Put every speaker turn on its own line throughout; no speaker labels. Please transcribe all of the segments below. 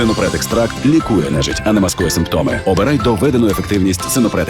Синопред екстракт лікує нежить, а не маскує симптоми. Обирай доведену ефективність Синопред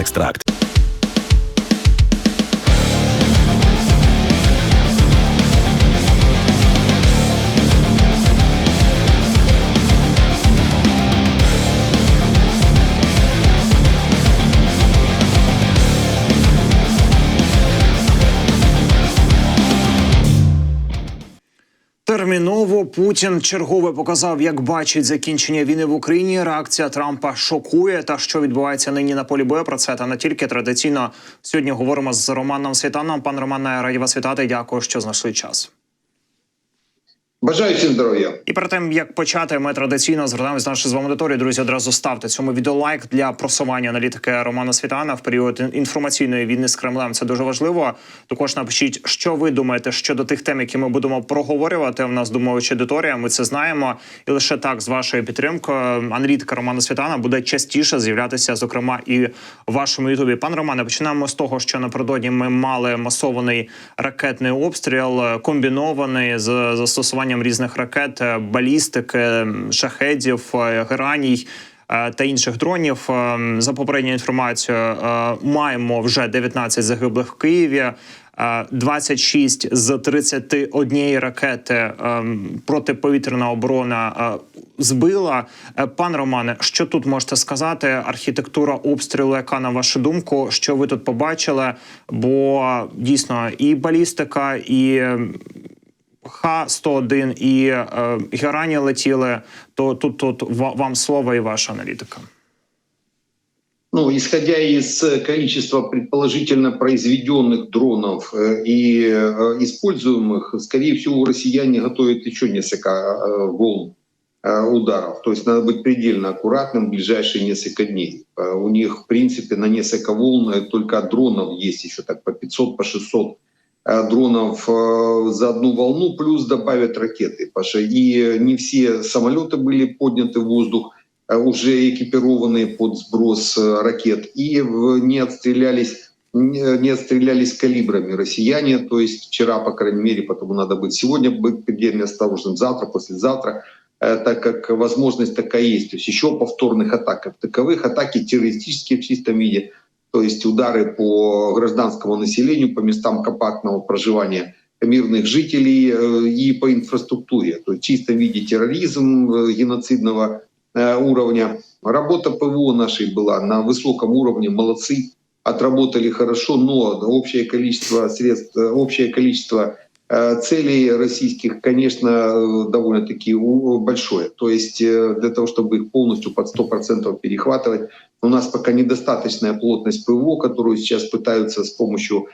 Терміново Путін чергове показав, як бачить закінчення війни в Україні. Реакція Трампа шокує. Та що відбувається нині на полі бою. Про це та не тільки традиційно сьогодні говоримо з Романом Світаном. Пан Романе, раді вас вітати. Дякую, що знайшли час.
Бажаю всім здоров'я.
І перед тим як почати, ми традиційно звертаємося до з вами аудиторії. Друзі, одразу ставте цьому відео лайк для просування аналітики Романа Світана в період інформаційної війни з Кремлем. Це дуже важливо. Також напишіть, що ви думаєте щодо тих тем, які ми будемо проговорювати. У нас думаюча аудиторія. Ми це знаємо, і лише так з вашою підтримкою аналітика Романа Світана буде частіше з'являтися, зокрема, і в вашому ютубі. Пан Романе, починаємо з того, що напередодні ми мали масований ракетний обстріл, комбінований з застосуванням різних ракет, е, балістики, шахедів, е, гераній. е, Та інших дронів за попередньою інформацією маємо вже 19 загиблих в Києві, е, 26 з 31 ракети протиповітряна оборона збила. Пан Романе, що тут можете сказати? Архітектура обстрілу, яка на вашу думку, що ви тут побачили? Бо дійсно і балістика, і Х-101 і е, Герані летіли, то тут, тут ва- вам слово і ваша аналітика.
Ну, исходя из э, количества предположительно произведенных дронов э, и э, используемых, скорее всего, россияне готовят еще несколько э, волн э, ударов. То есть надо быть предельно аккуратным в ближайшие несколько дней. Э, У них, в принципе, на несколько волн э, только от дронов есть еще так по 500, по 600 э, дронов э, за одну волну, плюс добавят ракеты. Что и не все самолеты были подняты в воздух, э, уже экипированные под сброс э, ракет, и не отстрелялись не отстрелялись калибрами россияне, то есть вчера, по крайней мере, потому надо быть сегодня быть предельно осторожным, завтра, послезавтра, э, так как возможность такая есть. То есть еще повторных атак как таковых, атаки террористические в чистом виде, то есть удары по гражданскому населению, по местам компактного проживания мирных жителей э, и по инфраструктуре. То есть в чистом виде терроризм э, геноцидного э, уровня. Работа ПВО нашей была на высоком уровне, молодцы, отработали хорошо, но общее количество средств, общее количество целей российских, конечно, довольно-таки большое. То есть для того, чтобы их полностью под 100% перехватывать, у нас пока недостаточная плотность ПВО, которую сейчас пытаются с помощью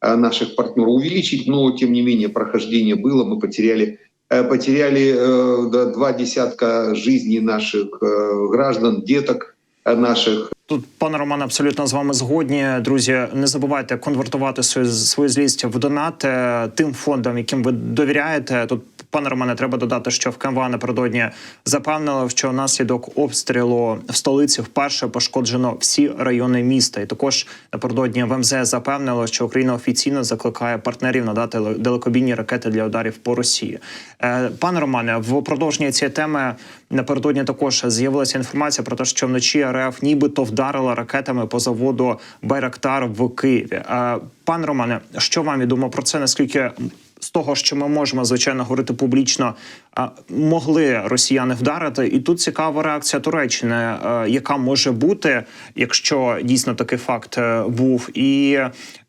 э, наших партнеров увеличить, но тем не менее прохождение было, мы потеряли э, потеряли э, да, два десятка жизней наших э, граждан, деток э, наших.
Тут, пане Романе, абсолютно з вами згодні. Друзі, не забувайте конвертувати свою, свою злість в донати тим фондам, яким ви довіряєте. Тут, пане Романе, треба додати, що в КМВА напередодні запевнили, що внаслідок обстрілу в столиці вперше пошкоджено всі райони міста. І також напередодні в МЗС запевнило, що Україна офіційно закликає партнерів надати далекобійні ракети для ударів по Росії. Е, Пане Романе, в продовження цієї теми напередодні також з'явилася інформація про те, що вночі РФ нібито вдарила ракетами по заводу Байрактар в Києві. Е, Пане Романе, що вам відомо про це? Наскільки з того, що ми можемо звичайно говорити публічно, е, могли росіяни вдарити? І тут цікава реакція Туреччини, е, яка може бути, якщо дійсно такий факт е, був, і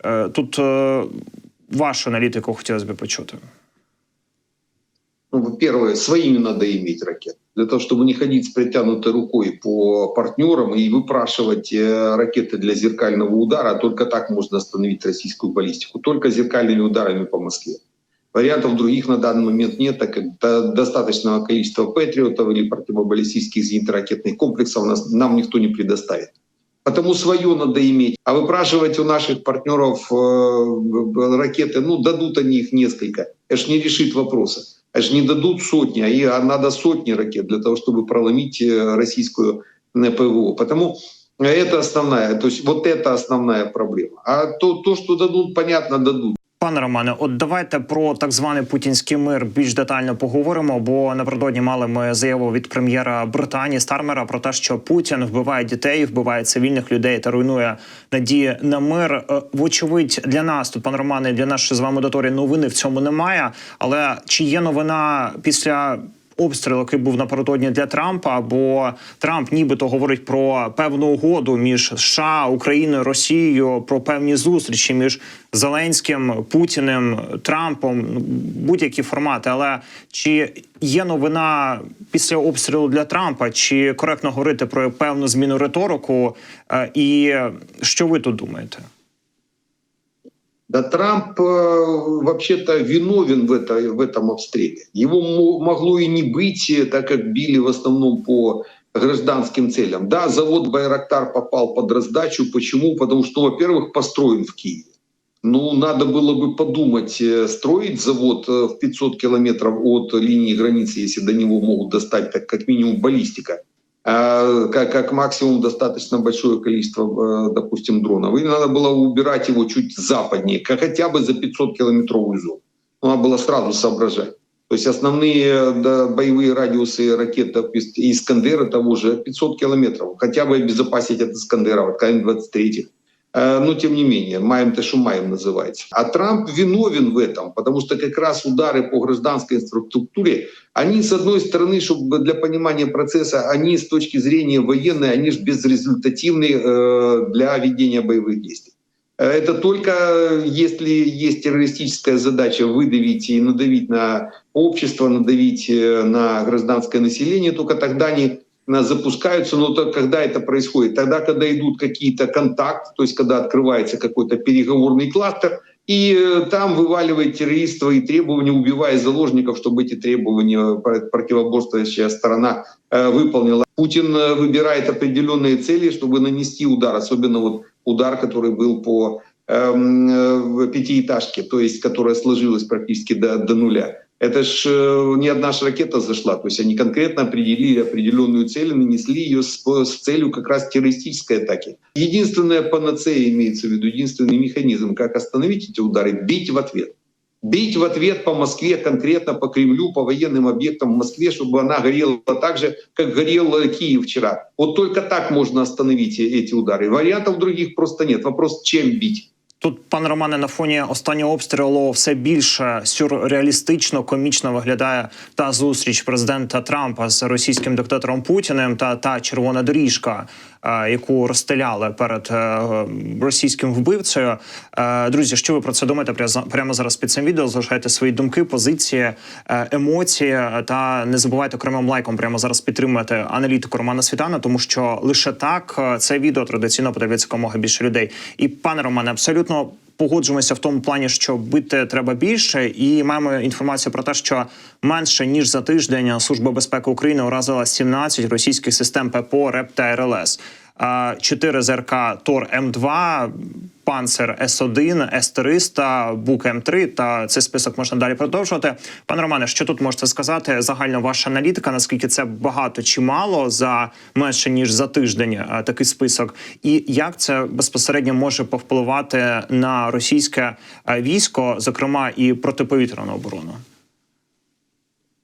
е, тут е, вашу аналітику хотілося б почути.
Ну, первое, своими надо иметь ракеты. Для того, чтобы не ходить с притянутой рукой по партнерам и выпрашивать э, ракеты для зеркального удара, только так можно остановить российскую баллистику. Только зеркальными ударами по Москве. Вариантов других на данный момент нет, так как до- достаточного количества патриотов или противобаллистических зенитно-ракетных комплексов нас, нам никто не предоставит. Потому свое надо иметь. А выпрашивать у наших партнеров э, ракеты, ну, дадут они их несколько. Это ж не решит вопроса. Это ж не дадут сотни, а и- а надо сотни ракет для того, чтобы проломить э, российскую ПВО. Потому это основная, то есть вот это основная проблема. А то, то что дадут, понятно, дадут.
Пане Романе, от давайте про так званий путінський мир більш детально поговоримо. Бо напередодні мали ми заяву від прем'єра Британії Стармера про те, що Путін вбиває дітей, вбиває цивільних людей та руйнує надії на мир. Е, Вочевидь, для нас тут, пан Романе, для нашої з вами аудиторії новини в цьому немає. Але чи є новина після? Обстріл, який був напередодні для Трампа, бо Трамп нібито говорить про певну угоду між США, Україною, Росією, про певні зустрічі між Зеленським, Путіним, Трампом, ну, будь-які формати. Але чи є новина після обстрілу для Трампа? Чи коректно говорити про певну зміну риторику? Е, І що ви тут думаєте?
Да Трамп э, вообще-то виновен в, это, в этом обстреле. Его мо- могло и не быть, э, так как били в основном по гражданским целям. Да, завод Байрактар попал под раздачу. Почему? Потому что, во-первых, построен в Киеве. Ну, надо было бы подумать, э, строить завод в 500 километров от линии границы, если до него могут достать, так как минимум баллистика. А, как, как максимум достаточно большое количество, э, допустим, дронов. И надо было убирать его чуть западнее, хотя бы за 500 километровую зону. Надо было сразу соображать. То есть основные да, боевые радиусы ракет Искандера того же 500 километров. Хотя бы обезопасить от Искандера, от КН-23. Э, Но тем не менее, маем то, что маем называется. А Трамп виновен в этом, потому что как раз удары по гражданской инфраструктуре, они с одной стороны, чтобы для понимания процесса, они с точки зрения военной, они же безрезультативны э, для ведения боевых действий. Э, Это только если есть террористическая задача выдавить и надавить на общество, надавить э, на гражданское население, только тогда они на- запускаются, но то, когда это происходит? Тогда, когда идут какие-то контакты, то есть когда открывается какой-то переговорный кластер, и э, там вываливает террорист свои требования, убивая заложников, чтобы эти требования пр- противоборствующая сторона э, выполнила. Путин э, выбирает определенные цели, чтобы нанести удар, особенно вот удар, который был по эм, э, пятиэтажке, то есть которая сложилась практически до, до нуля. Это ж э, не одна ж ракета зашла, то есть они конкретно определили определенную цель и нанесли ее с, с целью как раз террористической атаки. Единственная панацея имеется в виду, единственный механизм, как остановить эти удары, бить в ответ. Бить в ответ по Москве, конкретно по Кремлю, по военным объектам в Москве, чтобы она горела так же, как горел э, Киев вчера. Вот только так можно остановить э- эти удары. Вариантов других просто нет. Вопрос, чем бить.
Тут, пане Романе, на фоні останнього обстрілу все більше сюрреалістично, комічно виглядає та зустріч президента Трампа з російським диктатором Путіним та та червона доріжка, е, яку розстеляли перед е, російським вбивцею. Е, друзі, що ви про це думаєте? Пря- Прямо зараз під цим відео залишайте свої думки, позиції, емоції та не забувайте окремим лайком прямо зараз підтримувати аналітику Романа Світана, тому що лише так це відео традиційно подивиться якомога більше людей. І пане Романе, абсолютно погоджуємося в тому плані, що бити треба більше, і маємо інформацію про те, що менше ніж за тиждень Служба безпеки України уразила 17 російських систем ППО, РЕП та РЛС. А, 4 ЗРК Тор М2, Панцер С1, С-300, Бук М3, та цей список можна далі продовжувати. Пане Романе, що тут можете сказати? Загальна ваша аналітика, наскільки це багато чи мало за менше ніж за тиждень такий список, і як це безпосередньо може повпливати на російське військо, зокрема і протиповітряну оборону?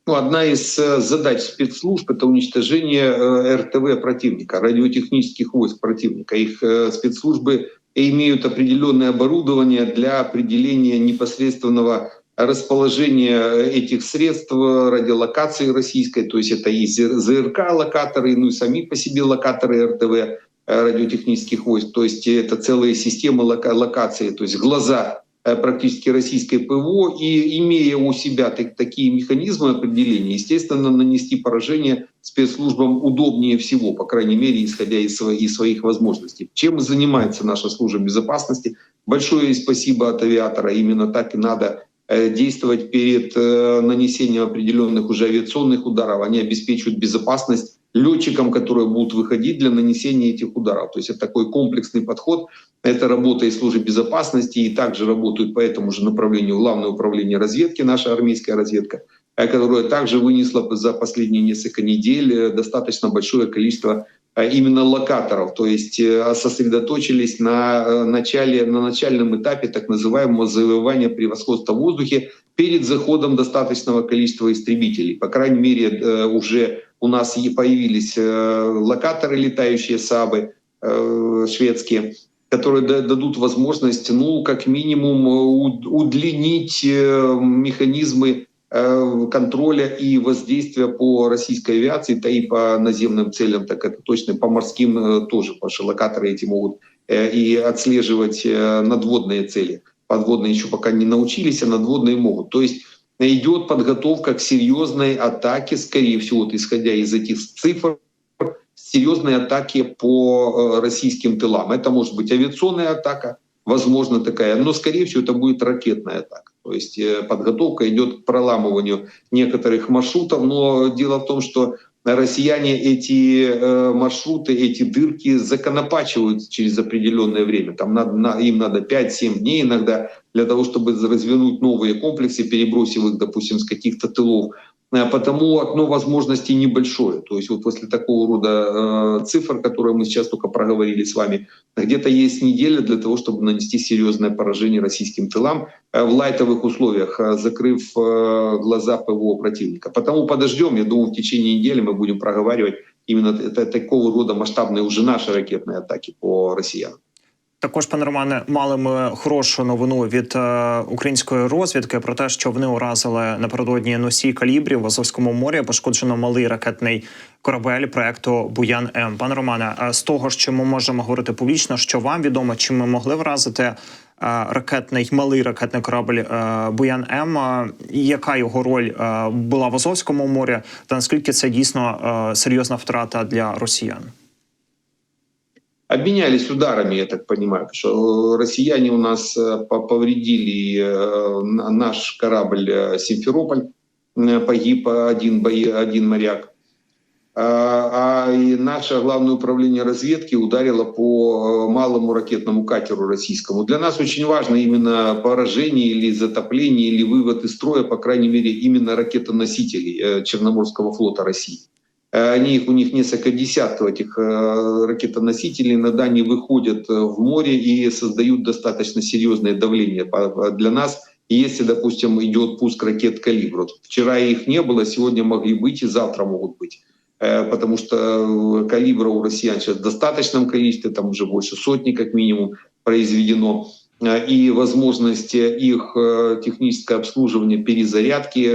Ну, одна из э, задач спецслужб это уничтожение э, РТВ противника, радиотехнических войск противника. Их э, спецслужбы имеют определенное оборудование для определения непосредственного расположения этих средств радиолокации российской, то есть это и ЗРК-локаторы, ну и сами по себе локаторы РТВ радиотехнических войск, то есть это целые системы лока- локации, то есть глаза практически российской ПВО, и имея у себя так- такие механизмы определения, естественно, нанести поражение спецслужбам удобнее всего, по крайней мере, исходя из, сво- из своих возможностей. Чем занимается наша служба безопасности? Большое спасибо от авиатора, именно так и надо э, действовать перед э, нанесением определенных уже авиационных ударов. Они обеспечивают безопасность летчикам, которые будут выходить для нанесения этих ударов. То есть это такой комплексный подход. Это работа и службы безопасности, и также работают по этому же направлению Главное управление разведки, наша армейская разведка, которая также вынесла за последние несколько недель э, достаточно большое количество э, именно локаторов, то есть э, сосредоточились на э, начале, на начальном этапе так называемого завоевания превосходства в воздухе перед заходом достаточного количества истребителей. По крайней мере, уже у нас и появились локаторы, летающие САБы шведские, которые дадут возможность, ну, как минимум, удлинить механизмы Э, контроля и воздействия по российской авиации, да и по наземным целям, так это точно по морским э, тоже, потому что локаторы эти могут э, и отслеживать надводные цели. Подводные еще пока не научились, а надводные могут. То есть идет подготовка к серьезной атаке, скорее всего, вот исходя из этих цифр, серьезной атаки по российским тылам. Это может быть авиационная атака, возможно такая, но скорее всего это будет ракетная атака. То есть э, подготовка идет к проламыванию некоторых маршрутов, но дело в том, что россияне эти э, маршруты, эти дырки законопачивают через определенное время. Там надо, им надо 5-7 дней иногда для того, чтобы развернуть новые комплексы, перебросив их, допустим, с каких-то тылов Э, потому окно возможностей небольшое. То есть вот после такого рода э, цифр, которые мы сейчас только проговорили с вами, где-то есть неделя для того, чтобы нанести серьезное поражение российским тылам э, в лайтовых условиях, э, закрыв э, глаза ПВО противника. Потому подождем, я думаю, в течение недели мы будем проговаривать именно это, такого рода масштабные уже наши ракетные атаки по россиянам.
Також, пане Романе, мали ми хорошу новину від е, української розвідки про те, що вони уразили напередодні носій калібрів в Азовському морі. Пошкоджено малий ракетний корабель проекту Буян М. Пане Романе, е, з того, що ми можемо говорити публічно, що вам відомо, чи ми могли вразити е, ракетний малий ракетний корабель Буян М. Яка його роль була в Азовському морі, та наскільки це дійсно серйозна втрата для росіян?
Обменялись ударами, я так понимаю, что россияне у нас э, повредили э, наш корабль э, «Симферополь», погиб один, один моряк. А, а наше главное управление разведки ударило по малому ракетному катеру российскому. Для нас очень важно именно поражение или затопление или вывод из строя, по крайней мере, именно ракетоносителей Черноморского флота России. Э, они, у них несколько десятков этих э, ракетоносителей, иногда они выходят э, в море и создают достаточно серьезное давление для нас. если, допустим, идет пуск ракет «Калибр», вчера их не было, сегодня могли быть и завтра могут быть. Потому что калибра у россиян сейчас в достаточном количестве, там уже больше сотни как минимум произведено. И возможность их техническое обслуживание, перезарядки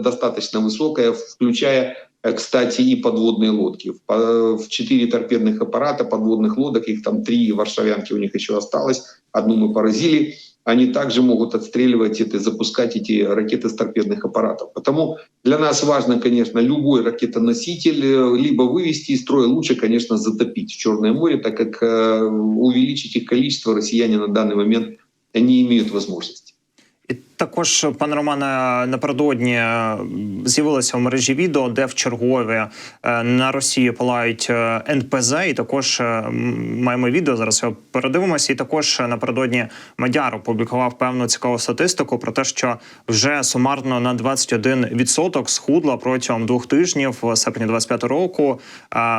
достаточно высокая, включая кстати, и подводные лодки. В четыре торпедных аппарата подводных лодок, их там три варшавянки у них еще осталось, одну мы поразили, они также могут отстреливать это, запускать эти ракеты с торпедных аппаратов. Потому для нас важно, конечно, любой ракетоноситель э, либо вывести из строя, лучше, конечно, затопить в Черное море, так как э, увеличить их количество россияне на данный момент не имеют возможности.
Також пане Романе напередодні е, з'явилося в мережі відео, де в чергові е, на Росії палають е, НПЗ, і також маємо відео. Зараз його передивимося. І також напередодні Мадяр опублікував певну цікаву статистику про те, що вже сумарно на 21% схудла протягом двох тижнів в серпні 25 року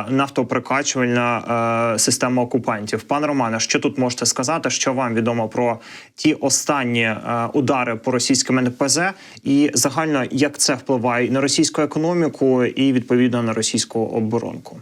нафтоприкачувальна система окупантів. Пане Романе, що тут можете сказати? Що вам відомо про ті останні удари? удари по російським НПЗ, і загально як це впливає на російську економіку і відповідно на російську оборонку.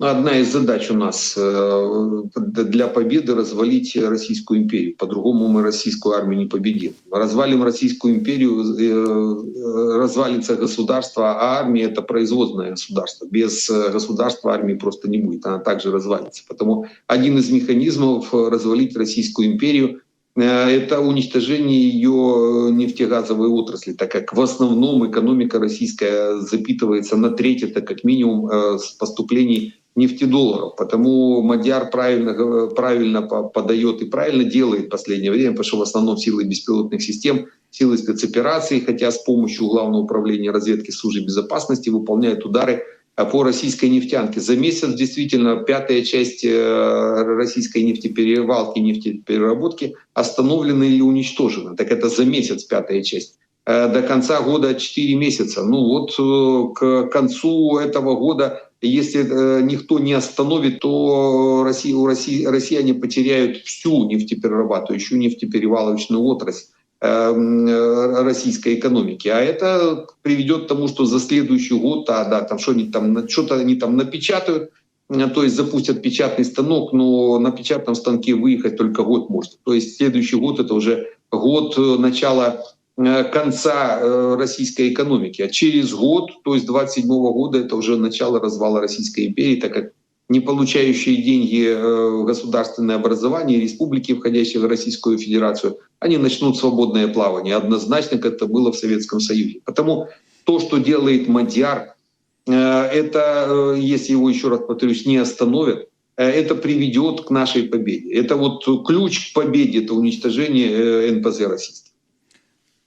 Одна из задач у нас э, для победы развалить Российскую империю. По-другому мы российскую армию не победим. Развалим Российскую империю, э, развалится государство, а армия — это производное государство. Без государства армии просто не будет, она также развалится. Потому один из механизмов развалить Российскую империю Э, это уничтожение ее нефтегазовой отрасли, так как в основном экономика российская запитывается на треть, это как минимум э, с поступлений нефтедолларов. Потому Мадяр правильно, правильно подает и правильно делает в последнее время, потому что в основном силы беспилотных систем, силы спецопераций, хотя с помощью Главного управления разведки службы безопасности выполняют удары Э, по российской нефтянке. За месяц действительно пятая часть э, российской нефтеперевалки, нефтепереработки остановлена или уничтожена. Так это за месяц пятая часть. э, до конца года 4 месяца. Ну вот э, к концу этого года, если никто не остановит, то Россия, у России, россияне потеряют всю нефтеперерабатывающую, нефтеперевалочную отрасль российской экономики. А это приведет к тому, что за следующий год, а да, там что они там, что-то они там напечатают, э, то есть запустят печатный станок, но на печатном станке выехать только год может. То есть следующий год это уже год э, начала э, конца э, российской экономики. А через год, то есть 27 года, это уже начало развала Российской империи, так как не получающие деньги э, государственное образование, республики, входящие в Российскую Федерацию, они начнут свободное плавание, однозначно, как это было в Советском Союзе. Потому то, что делает Мадьяр, э, это, э, если его еще раз повторюсь, не остановят, это приведет к нашей победе. Это вот ключ к победе, это уничтожение НПЗ российских.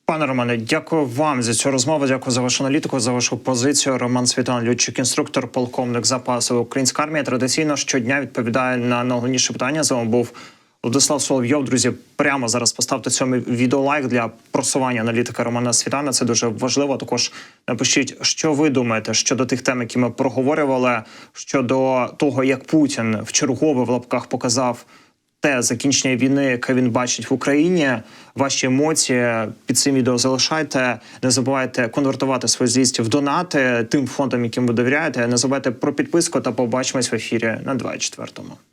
Пане Романе, дякую вам за цю розмову. Дякую за вашу аналітику, за вашу позицію. Роман Світан, льотчик, інструктор, полковник запасу. Українська армія традиційно щодня відповідає на найголовніше питання. З вами був Владислав Соловйов. Друзі, прямо зараз поставте цьому відео лайк для просування аналітика Романа Світана. Це дуже важливо. Також напишіть, що ви думаєте щодо тих тем, які ми проговорювали, щодо того, як Путін в чергове в лапках показав те закінчення війни, яке він бачить в Україні. Ваші емоції під цим відео залишайте. Не забувайте конвертувати свої злість в донати тим фондам, яким ви довіряєте. Не забувайте про підписку та побачимось в ефірі на 24-му.